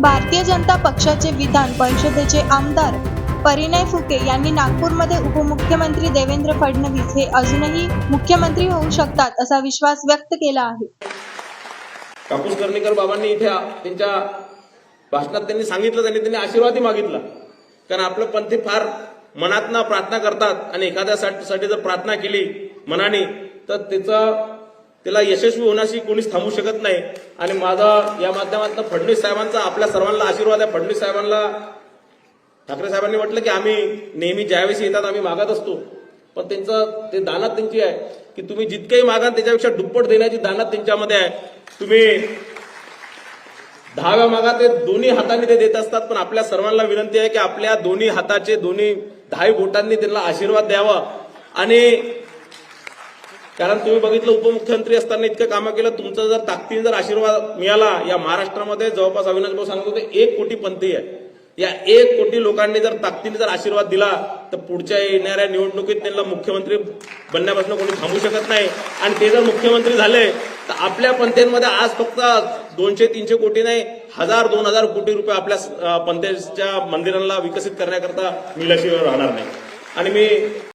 भारतीय जनता पक्षाचे विधान परिषदेचे आमदार परिणय फुके यांनी नागपूरमध्ये उपमुख्यमंत्री देवेंद्र फडणवीस हे अजूनही मुख्यमंत्री होऊ शकतात असा विश्वास व्यक्त केला आहे. कापूस कर्णिकर बाबांनी इथे त्यांच्या भाषणात त्यांनी सांगितलं त्यांनी त्यांनी आशीर्वादही मागितला. कारण आपलं पंथी फार मनातना प्रार्थना करतात आणि एखाद्यासाठी साठी जर प्रार्थना केली मनाने तर त्याचं त्याला यशस्वी होण्याशी कोणीच थांबू शकत नाही. आणि माझा या माध्यमातून फडणवीस साहेबांचा आपल्या सर्वांना आशीर्वाद आहे. फडणवीस साहेबांना ठाकरे साहेबांनी म्हटलं की आम्ही नेहमी ज्यावेळेस येतात आम्ही मागत असतो. पण त्यांचं ते दानात त्यांची आहे की तुम्ही जितकेही मागाल त्याच्यापेक्षा दुप्पट देण्याची दानात त्यांच्यामध्ये आहे. तुम्ही दहाव्या मागा ते दोन्ही हातांनी ते देत असतात. पण आपल्या सर्वांना विनंती आहे की आपल्या दोन्ही हाताचे दोन्ही दहाही बोटांनी त्यांना आशीर्वाद द्यावा. आणि कारण तुम्ही बघितलं उपमुख्यमंत्री असताना इतकं कामं केलं. तुमचा जर ताकदीने जर आशीर्वाद मिळाला या महाराष्ट्रामध्ये जवळपास अविनाश भाऊ सांगत होते एक कोटी पंथी आहे. या एक कोटी लोकांनी जर ताकदीने जर आशीर्वाद दिला तर पुढच्या येणाऱ्या निवडणुकीत त्यांना मुख्यमंत्री बनण्यापासून कोणी थांबू शकत नाही. आणि ते जर मुख्यमंत्री झाले तर आपल्या पंथेमध्ये आज फक्त दोनशे तीनशे कोटी नाही हजार दोन हजार कोटी रुपये आपल्या पंथेच्या मंदिरांना विकसित करण्याकरता मिळाशिवाय राहणार नाही. आणि मी